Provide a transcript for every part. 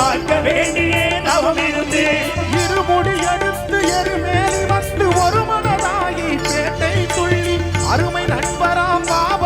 பார்க்க வேண்டிய தவம் இருந்து இருமுடி எடுத்து எருமேலி வந்து ஒரு மனதாகி பேட்டை சொல்லி அருமை நண்பராம் பாபரை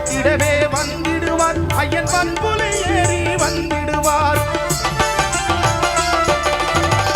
வழிகாட்டிடவே வந்திடுவார். ஐயன் பண்புலை ஏறி வந்திடுவார்.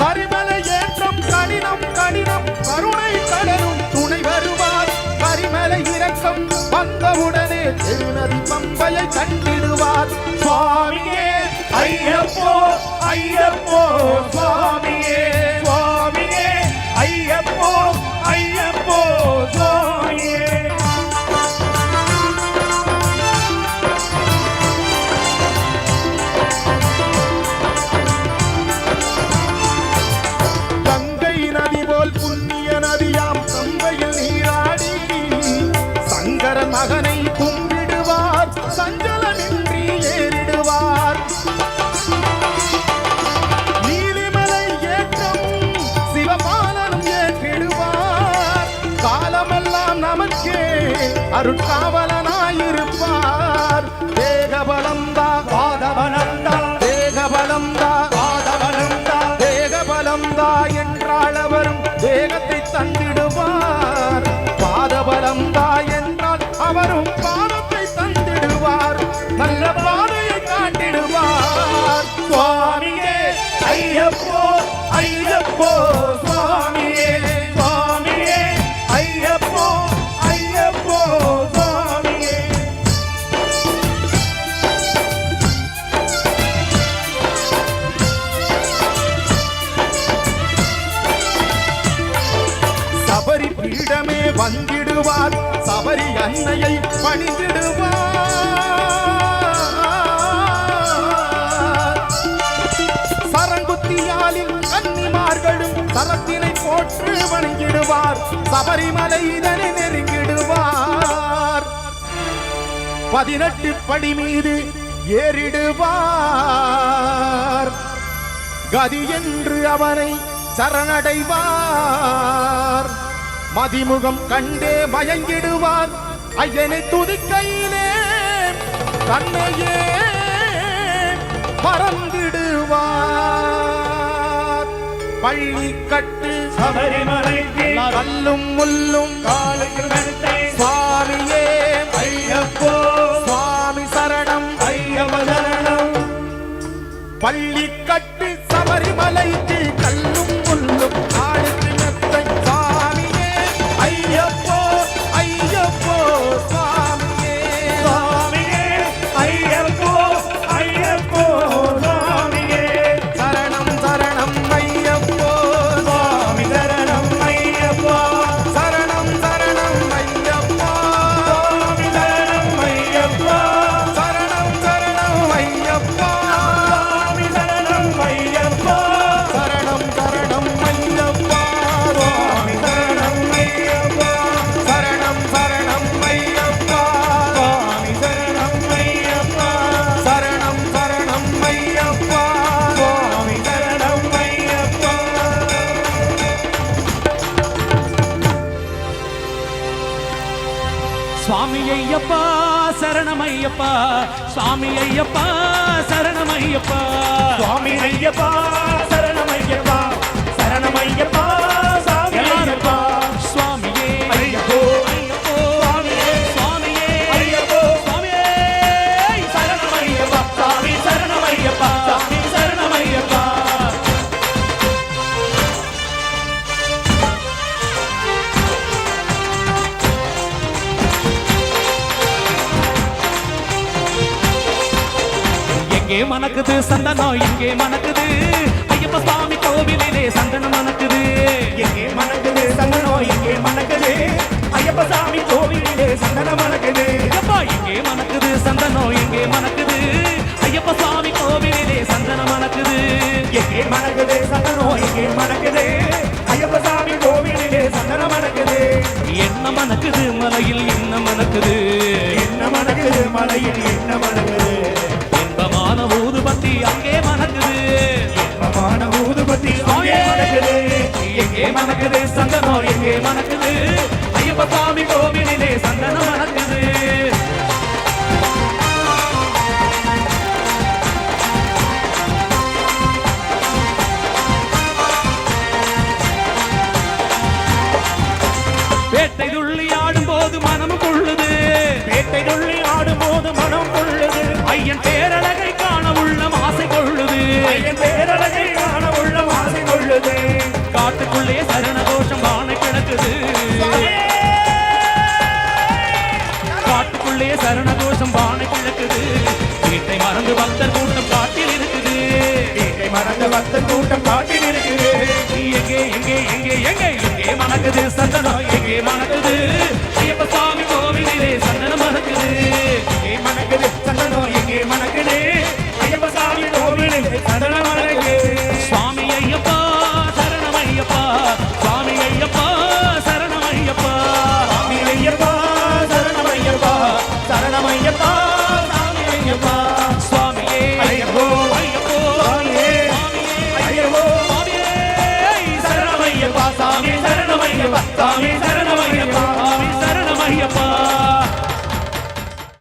கரிமலை ஏற்றம் கடினம் கடினம் கருணை கடலும் துணை வருவார். கரிமலை இறக்கம் வந்தவுடனே திருநதி பம்பையை கண்டிடுவார். சுவாமியே ஐயப்போ ஐயப்போ சுவாமியே. கும்பிடுவார். சஞ்சலமின்றி ஏறிடுவார். நீலிமலை ஏற்றம் சிவபாலனும் ஏற்றிடுவார். காலமெல்லாம் நமக்கே அருட்காவலனாயிருப்பார். அவரும் பாதத்தை தந்திடுவார் நல்ல பாதையை காட்டிடுவார். சுவாமியே ஐயப்போ ஐயப்போ. பணிந்திடுவார் சபரி அன்னையை பணிந்திடுவார். சரங்குத்தியாலில் கன்னிமார்களும் சரத்தினை போற்று வணங்கிடுவார். சபரிமலை இதனை நெருங்கிடுவார். பதினெட்டு படி மீது ஏறிடுவார். கதி என்று அவனை சரணடைவார். மதிமுகம் கண்டே மயங்கிடுவார். ஐயனை துதிக்கையிலே தன்னையே மறந்திடுவார். பள்ளி கட்டு சபரிமலைக்கு கல்லும் முள்ளும் சுவாமியே. ஐயப்போ. சுவாமி சரணம். ஐயப்ப சரணம். பள்ளி ஐயப்பா சரணம் ஐயப்பா சுவாமி ஐயப்பா சரணம் ஐயப்பா சுவாமி ஐயப்பா சரணம் ஐயப்பா சரணம் ஐயப்பா இங்கே மணக்குது சந்தனம் இங்கே மணக்குது. ஐயப்ப சுவாமி கோவிலிலே சந்தனம் மணக்குது. எங்கே மணக்குது சந்தனம் இங்கே மணக்குது. ஐயப்ப சாமி கோவிலிலே சந்தனம் மணக்குது. ஐயப்பா எங்கே மணக்குது சந்தனம் இங்கே மணக்குது. ஐயப்ப சுவாமி கோவிலிலே சந்தனம் மணக்குது. எங்கே மணக்குது சந்தனம் இங்கே மணக்குது. ஐயப்ப சாமி கோவிலிலே சந்தனம் மணக்குது. என்ன மணக்குது மலையில் என்ன மணக்குது? என்ன மணக்குது மலையில் என்ன மணக்குது? எங்கே மணக்குது? சந்தனம் எங்கே மணக்குது? ஐயப்ப சாமி கோவிலிலே சந்தனம் மணக்குது. வேட்டை துள்ளி ஆடும் போது மனம் கொள்ளுது. பேட்டை துள்ளி ஆடும் போது மனம் கொள்ளுது. ஐயன் பேரழகை கோஷம் பானை கிழக்குது வீட்டை மறந்து பக்தர் கூட்டம் காட்டில் இருக்குது. வீட்டை மறந்து பக்தர் கூட்டம் காட்டில் இருக்குது. எங்கே எங்கே எங்கே எங்கே? எங்கே மணக்குது? சந்தனம் எங்கே மணக்குது? ஐயப்ப சாமி கோவிலே சந்தனம் மணக்குது Bye.